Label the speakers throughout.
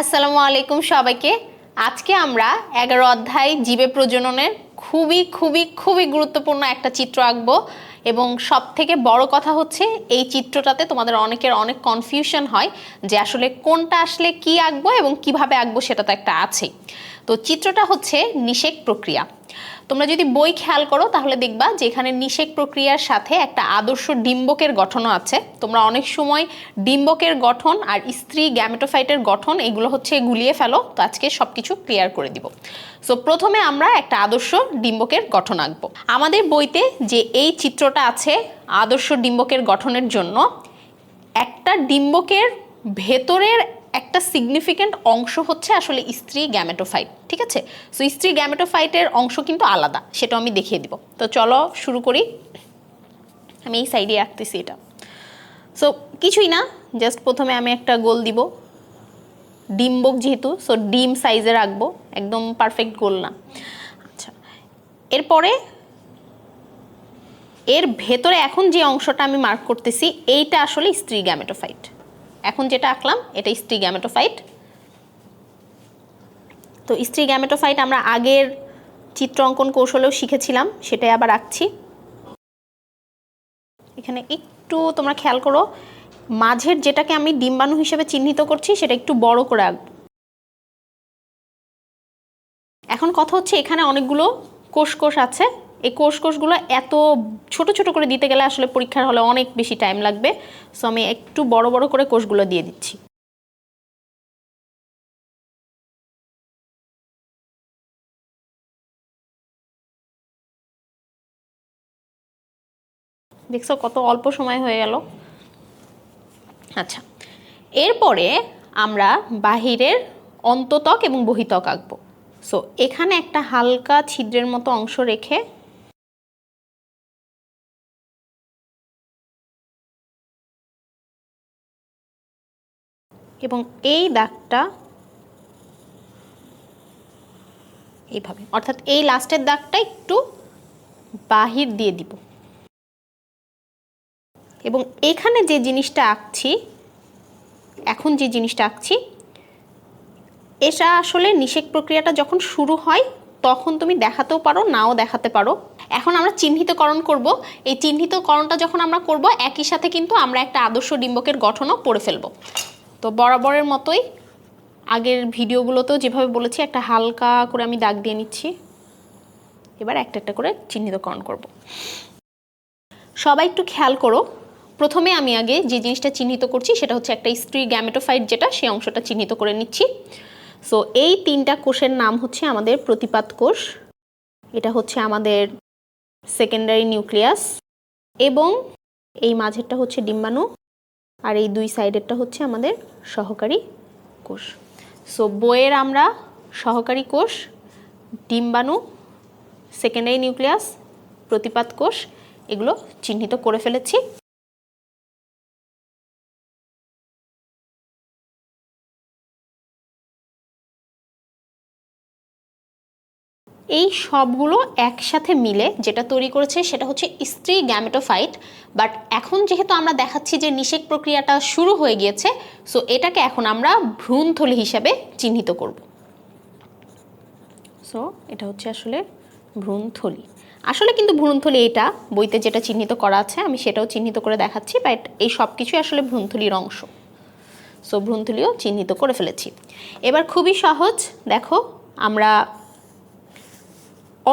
Speaker 1: আসসালামু আলাইকুম সবাইকে। আজকে আমরা এগারো অধ্যায় জীবে প্রজননের খুবই খুবই খুবই গুরুত্বপূর্ণ একটা চিত্র আঁকবো এবং সব থেকে বড় কথা হচ্ছে এই চিত্রটাতে তোমাদের অনেকের অনেক কনফিউশন হয় যে আসলে কোনটা আসলে কি আঁকবো এবং কীভাবে আঁকবো সেটা তো একটা আছে। তো চিত্রটা হচ্ছে নিষেক প্রক্রিয়া। তোমরা যদি বই খেয়াল করো, তাহলে দেখবা যে এখানে নিষেক প্রক্রিয়ার সাথে একটা আদর্শ ডিম্বকের গঠনও আছে। তোমরা অনেক সময় ডিম্বকের গঠন আর স্ত্রী গ্যামেটোফাইটের গঠন, এগুলো হচ্ছে গুলিয়ে ফেলো। তো আজকে সব কিছু ক্লিয়ার করে দিব। সো প্রথমে আমরা একটা আদর্শ ডিম্বকের গঠন আঁকবো। আমাদের বইতে যে এই চিত্রটা আছে আদর্শ ডিম্বকের গঠনের জন্য, একটা ডিম্বকের ভেতরের একটা সিগনিফিক্যান্ট অংশ হচ্ছে আসলে স্ত্রী গ্যামেটোফাইট ঠিক আছে? সো স্ত্রী গ্যামেটোফাইটের অংশ কিন্তু আলাদা সেটা আমি দেখিয়ে দিব। তো চলো শুরু করি। আমি এই সাইডে রাখতেছি এটা। সো কিছুই না জাস্ট প্রথমে আমি একটা গোল দিব। ডিম্বক যেহেতু সো ডিম সাইজে রাখব, একদম পারফেক্ট গোল না। আচ্ছা এরপরে এর ভেতরে এখন যে অংশটা আমি মার্ক করতেছি, এইটা আসলে স্ত্রী গ্যামেটোফাইট এখন যেটা আঁকলাম, এটা স্ত্রী গ্যামেটোফাইট। তো স্ত্রী গ্যামেটোফাইট আমরা আগের চিত্র অঙ্কন কৌশলেও শিখেছিলাম, সেটাই আবার আঁকছি। এখানে একটু তোমরা খেয়াল করো, মাঝের যেটাকে আমি ডিম্বাণু হিসেবে চিহ্নিত করছি, সেটা একটু বড় করে আঁকবো এখন কথা হচ্ছে এখানে অনেকগুলো কোষ কোষ আছে এই কোষ কোষগুলো এত ছোট ছোট করে দিতে গেলে আসলে পরীক্ষার হলে অনেক বেশি টাইম লাগবে। সো আমি একটু বড় বড় করে কোষগুলো দিয়ে দিচ্ছি। দেখছ কত অল্প সময় হয়ে গেল। আচ্ছা এরপরে আমরা বাহিরের অন্ততক এবং বহিতক আঁকবো। সো এখানে একটা হালকা ছিদ্রের মতো অংশ রেখে এবং এই দাগটা এইভাবে, অর্থাৎ এই লাস্টের দাগটা একটু বাহির দিয়ে দিব। এবং এখানে যে জিনিসটা আঁকছি, এখন যে জিনিসটা আঁকছি, এটা আসলে নিষেক প্রক্রিয়াটা যখন শুরু হয়, তখন তুমি দেখাতেও পারো, নাও দেখাতে পারো। এখন আমরা চিহ্নিতকরণ করব। এই চিহ্নিতকরণটা যখন আমরা করব, একই সাথে কিন্তু আমরা একটা আদর্শ ডিম্বকের গঠনও পড়ে ফেলব। তো বরাবরের মতোই আগের ভিডিওগুলোতেও যেভাবে বলেছি, একটা হালকা করে আমি দাগ দিয়ে নিচ্ছি। এবার একটা একটা করে চিহ্নিতকরণ করব। সবাই একটু খেয়াল করো, প্রথমে আমি আগে যে জিনিসটা চিহ্নিত করছি সেটা হচ্ছে একটা স্ত্রী গ্যামেটোফাইট যেটা সেই অংশটা চিহ্নিত করে নিচ্ছি। সো এই তিনটা কোষের নাম হচ্ছে আমাদের প্রতিপাদ কোষ, এটা হচ্ছে আমাদের সেকেন্ডারি নিউক্লিয়াস এবং এই মাঝেরটা হচ্ছে ডিম্বাণু। আর এই দুই সাইডেরটা হচ্ছে আমাদের সহকারী কোষ। সো বইয়ের আমরা সহকারী কোষ, ডিম্বাণু সেকেন্ডারি নিউক্লিয়াস প্রতিপাত কোষ, এগুলো চিহ্নিত করে ফেলেছি। এই সবগুলো একসাথে মিলে যেটা তৈরি করেছে সেটা হচ্ছে স্ত্রী গ্যামেটোফাইট বাট এখন যেহেতু আমরা দেখাচ্ছি যে নিষেক প্রক্রিয়াটা শুরু হয়ে গিয়েছে সো এটাকে এখন আমরা ভ্রূণথলি হিসাবে চিহ্নিত করব। সো এটা হচ্ছে আসলে ভ্রূণথলি। আসলে কিন্তু ভ্রূণথলি এটা, বইতে যেটা চিহ্নিত করা আছে, আমি সেটাও চিহ্নিত করে দেখাচ্ছি বাট এই সব কিছুই আসলে ভ্রূণথলির অংশ। সো ভ্রূণথলিও চিহ্নিত করে ফেলেছি। এবার খুবই সহজ, দেখো, আমরা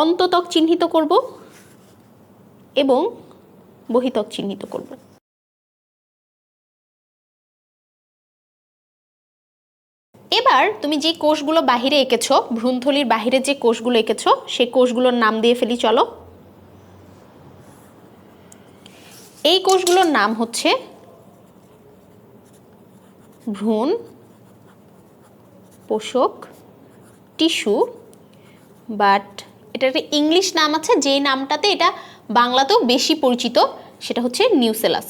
Speaker 1: অন্ততক চিহ্নিত করব এবং বহিতক চিহ্নিত করব। এবার তুমি যে কোষগুলো বাহিরে এঁকেছো, ভ্রূণথলির বাহিরে যে কোষগুলো এঁকেছো, সেই কোষগুলোর নাম দিয়ে ফেলি, চলো। এই কোষগুলোর নাম হচ্ছে ভ্রূণ, পোষক, টিস্যু, বাট এটার একটা ইংলিশ নাম আছে, যে নামটাতে এটা বাংলাতেও বেশি পরিচিত, সেটা হচ্ছে নিউসেলাস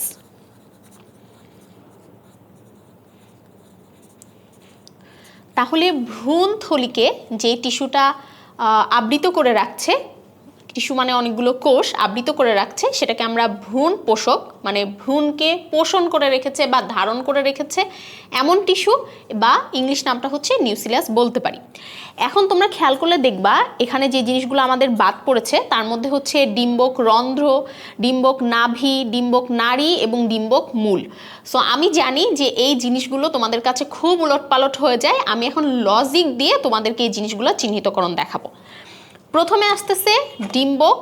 Speaker 1: তাহলে ভ্রূণথলিকে যে টিস্যুটা আবৃত করে রাখছে টিস্যু মানে অনেকগুলো কোষ আবৃত করে রাখছে, সেটাকে আমরা ভ্রূণ পোষক মানে ভ্রূণকে পোষণ করে রেখেছে বা ধারণ করে রেখেছে এমন টিস্যু বা ইংলিশ নামটা হচ্ছে নিউসিলাস বলতে পারি। এখন তোমরা খেয়াল করলে দেখবা, এখানে যে জিনিসগুলো আমাদের বাদ পড়েছে, তার মধ্যে হচ্ছে ডিম্বক রন্ধ্র, ডিম্বক নাভি, ডিম্বক নারী এবং ডিম্বক মূল। সো আমি জানি যে এই জিনিসগুলো তোমাদের কাছে খুব উলটপালট হয়ে যায়, আমি এখন লজিক দিয়ে তোমাদেরকে এই জিনিসগুলো চিহ্নিতকরণ দেখাবো। প্রথমে আসতেছে ডিম্বক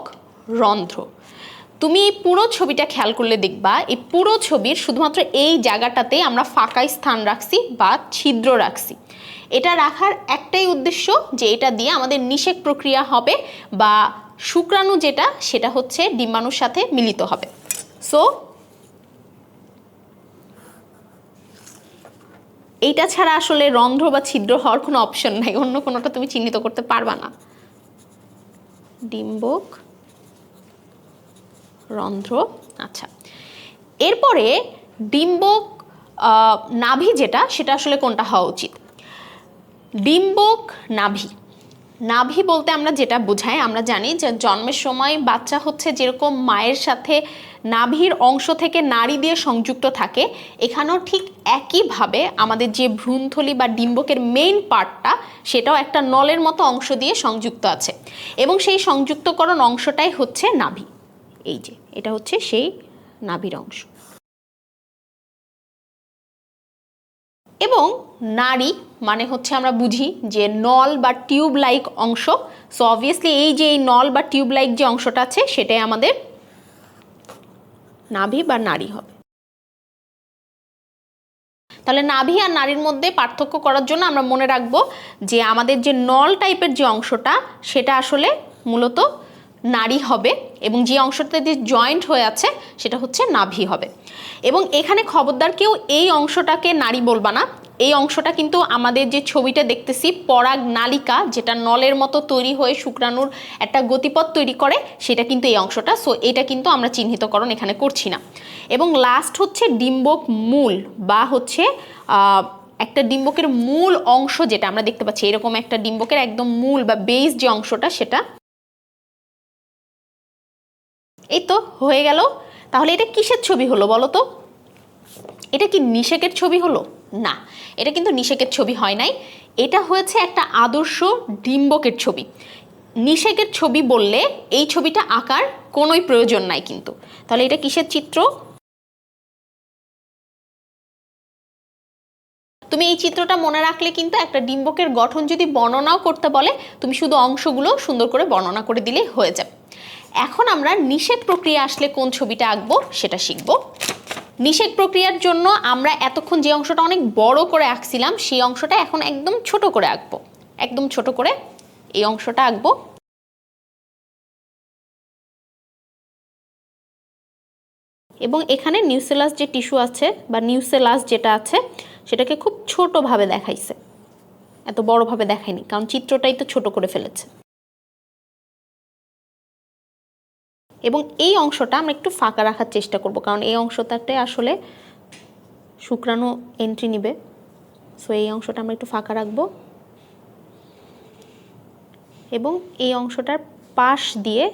Speaker 1: রন্ধ্র। তুমি পুরো ছবিটা খেয়াল করলে দেখবা, এই পুরো ছবির শুধুমাত্র এই জায়গাটাতে আমরা ফাঁকা স্থান রাখছি বা ছিদ্র রাখছি। এটা রাখার একটাই উদ্দেশ্য যে এটা দিয়ে আমাদের নিষেক প্রক্রিয়া হবে বা শুক্রাণু যেটা, সেটা হচ্ছে ডিম্বাণুর সাথে মিলিত হবে। সো এইটা ছাড়া আসলে রন্ধ্র বা ছিদ্র হওয়ার কোনো অপশন নাই, অন্য কোনোটা তুমি চিহ্নিত করতে পারবা না। ডিম্বক রন্ধ্র আচ্ছা। এরপরে ডিম্বক নাভি যেটা, সেটা আসলে কোনটা হওয়া উচিত? ডিম্বক নাভি। নাভি বলতে আমরা যেটা বোঝাই, আমরা জানি যে জন্মের সময় বাচ্চা হচ্ছে যেরকম মায়ের সাথে নাভির অংশ থেকে নাড়ি দিয়ে সংযুক্ত থাকে। এখানেও ঠিক একইভাবে আমাদের যে ভ্রূণথলি বা ডিম্বকের মেইন পার্টটা সেটাও একটা নলের মতো অংশ দিয়ে সংযুক্ত আছে। এবং সেই সংযুক্তকরণ অংশটাই হচ্ছে নাভি। এই যে, এটা হচ্ছে সেই নাভির অংশ। এবং নারী মানে হচ্ছে আমরা বুঝি যে নল বা টিউব লাইক অংশ। সো অবভিয়াসলি এই যে এই নল বা টিউব লাইক যে অংশটা আছে, সেটাই আমাদের নাভি বা নারী হবে। তাহলে নাভি আর নারীর মধ্যে পার্থক্য করার জন্য আমরা মনে রাখব যে আমাদের যে নল টাইপের যে অংশটা, সেটা আসলে মূলত নারী হবে এবং যে অংশটা যে জয়েন্ট হয়ে আছে, সেটা হচ্ছে নাভি হবে। এবং এখানে খবরদার কেউ এই অংশটাকে নারী বলবা না। এই অংশটা কিন্তু আমাদের যে ছবিটা দেখতেছি, পরাগ নালিকা, যেটা নলের মতো তৈরি হয়ে শুক্রাণুর একটা গতিপথ তৈরি করে, সেটা কিন্তু এই অংশটা। সো এটা কিন্তু আমরা চিহ্নিতকরণ এখানে করছি না। এবং লাস্ট হচ্ছে ডিম্বক মূল বা হচ্ছে একটা ডিম্বকের মূল অংশ যেটা আমরা দেখতে পাচ্ছি, এরকম একটা ডিম্বকের একদম মূল বা বেস যে অংশটা, সেটা এই তো হয়ে গেল। তাহলে এটা কিসের ছবি হলো বলো তো? এটা কি নিষেকের ছবি হলো? না, এটা কিন্তু নিষেকের ছবি হয় নাই। এটা হয়েছে একটা আদর্শ ডিম্বকের ছবি। নিষেকের ছবি বললে এই ছবিটা আঁকার কোনোই প্রয়োজন নাই কিন্তু। তাহলে এটা কিসের চিত্র? তুমি এই চিত্রটা মনে রাখলে কিন্তু একটা ডিম্বকের গঠন যদি বর্ণনাও করতে বলে, তুমি শুধু অংশগুলো সুন্দর করে বর্ণনা করে দিলেই হয়ে যাবে। এখন আমরা নিষেক প্রক্রিয়া আসলে কোন ছবিটা আঁকবো সেটা শিখব। নিষেক প্রক্রিয়ার জন্য আমরা এতক্ষণ যে অংশটা অনেক বড় করে আঁকছিলাম, সেই অংশটা এখন একদম ছোট করে আঁকবো। একদম ছোট করে এই অংশটা আঁকবো। এবং এখানে নিউসেলাস যে টিস্যু আছে বা নিউসেলাস যেটা আছে, সেটাকে খুব ছোটোভাবে দেখাইছে। এত বড়ভাবে দেখায়নি কারণ চিত্রটাই তো ছোট করে ফেলেছে। এবং এই অংশটা আমরা একটু ফাঁকা রাখার চেষ্টা করব, কারণ এই অংশটাতে আসলে শুক্রাণু এন্ট্রি নিবে। সো এই অংশটা আমরা একটু ফাঁকা রাখব। এবং এই অংশটার পাশ দিয়ে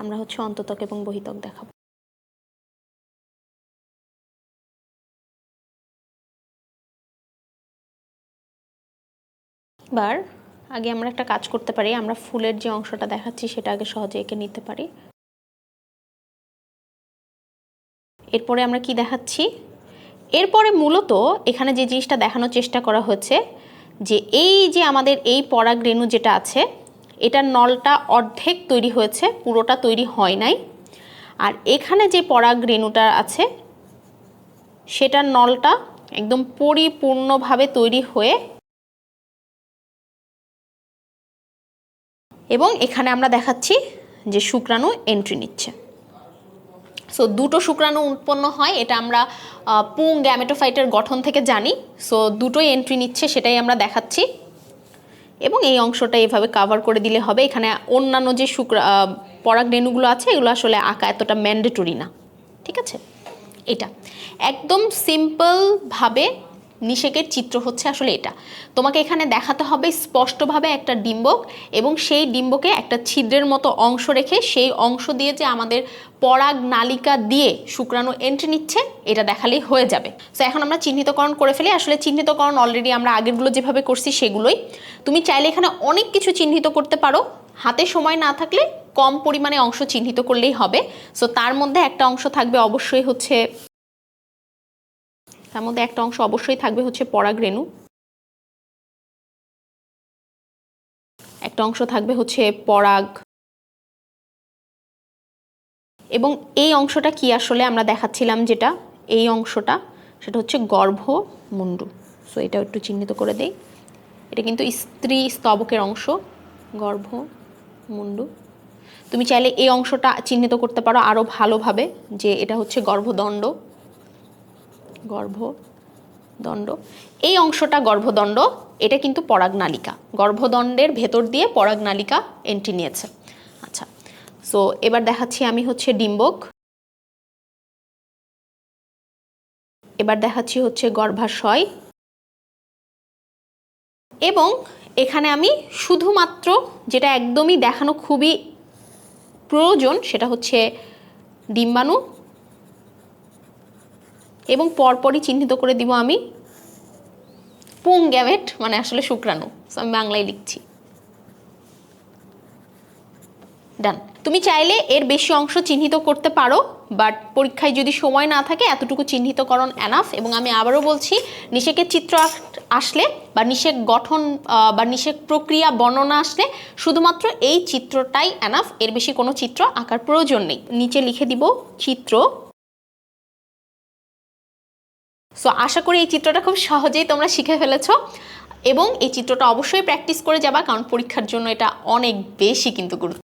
Speaker 1: আমরা হচ্ছে অন্ততক এবং বহিতক দেখাবো। এবার আগে আমরা একটা কাজ করতে পারি। আমরা ফুলের যে অংশটা দেখাচ্ছি, সেটা আগে সহজে এঁকে নিতে পারি। এরপরে আমরা কি দেখাচ্ছি? এরপরে মূলত এখানে যে জিনিসটা দেখানোর চেষ্টা করা হচ্ছে, যে এই যে আমাদের এই পরাগ রেণু যেটা আছে, এটার নলটা অর্ধেক তৈরি হয়েছে, পুরোটা তৈরি হয় নাই। আর এখানে যে পরাগ রেণুটা আছে, সেটার নলটা একদম পরিপূর্ণভাবে তৈরি হয়ে এবং এখানে আমরা দেখাচ্ছি যে শুক্রাণু এন্ট্রি নিচ্ছে। সো দুটো শুক্রাণু উৎপন্ন হয়, এটা আমরা পুং গ্যামেটোফাইটের গঠন থেকে জানি। সো দুটোই এন্ট্রি নিচ্ছে, সেটাই আমরা দেখাচ্ছি। এবং এই অংশটা এভাবে কাভার করে দিলে হবে। এখানে অন্যান্য যে শুক্রা পরাগ রেণুগুলো আছে, এগুলো আসলে আঁকা এতটা ম্যান্ডেটরি না। ঠিক আছে? এটা। একদম সিম্পলভাবে নিষেকের চিত্র হচ্ছে আসলে এটা। তোমাকে এখানে দেখাতে হবে স্পষ্টভাবে একটা ডিম্বক এবং সেই ডিম্বকে একটা ছিদ্রের মতো অংশ রেখে সেই অংশ দিয়ে যে আমাদের পরাগ নালিকা দিয়ে শুক্রাণু এন্ট্রি নিচ্ছে, এটা দেখালেই হয়ে যাবে। তো এখন আমরা চিহ্নিতকরণ করে ফেলি। আসলে চিহ্নিতকরণ অলরেডি আমরা আগেরগুলো যেভাবে করছি সেগুলোই। তুমি চাইলে এখানে অনেক কিছু চিহ্নিত করতে পারো। হাতে সময় না থাকলে কম পরিমাণে অংশ চিহ্নিত করলেই হবে। সো তার মধ্যে একটা অংশ থাকবে অবশ্যই হচ্ছে তার মধ্যে একটা অংশ অবশ্যই থাকবে হচ্ছে পরাগ রেণু একটা অংশ থাকবে হচ্ছে পরাগ। এবং এই অংশটা কি আসলে আমরা দেখাচ্ছিলাম যেটা? এই অংশটা, সেটা হচ্ছে গর্ভ মুন্ডু সো এটা একটু চিহ্নিত করে দেই। এটা কিন্তু স্ত্রী স্তবকের অংশ গর্ভ মুন্ডু তুমি চাইলে এই অংশটা চিহ্নিত করতে পারো আরও ভালোভাবে যে এটা হচ্ছে গর্ভদণ্ড। গর্ভদণ্ড এই অংশটা গর্ভদণ্ড, এটা কিন্তু পরাগনালিকা গর্ভদণ্ডের ভেতর দিয়ে পরাগনালিকা এন্ট্রি নিয়েছে। আচ্ছা সো এবার দেখাচ্ছি আমি হচ্ছে ডিম্বক। এবার দেখাচ্ছি হচ্ছে গর্ভাশয়। এবং এখানে আমি শুধুমাত্র যেটা একদমই দেখানো খুবই প্রয়োজন, সেটা হচ্ছে ডিম্বাণু এবং পরপরই চিহ্নিত করে দিব আমি পুং গ্যামেট মানে আসলে শুক্রাণু। So, আমি বাংলায় লিখছি। ডান তুমি চাইলে এর বেশি অংশ চিহ্নিত করতে পারো বাট পরীক্ষায় যদি সময় না থাকে এতটুকু চিহ্নিতকরণ এনাফ এবং আমি আবারও বলছি নিষেকের চিত্র আস- আসলে বা নিষেক গঠন বা নিষেক প্রক্রিয়া বর্ণনা আসলে শুধুমাত্র এই চিত্রটাই এনাফ এর বেশি কোনো চিত্র আঁকার প্রয়োজন নেই। নিচে লিখে দিব চিত্র। সো আশা করি এই চিত্রটা খুব সহজেই তোমরা শিখে ফেলেছো। এবং এই চিত্রটা অবশ্যই প্র্যাকটিস করে যাবা, কারণ পরীক্ষার জন্য এটা অনেক বেশি কিন্তু গুরুত্ব।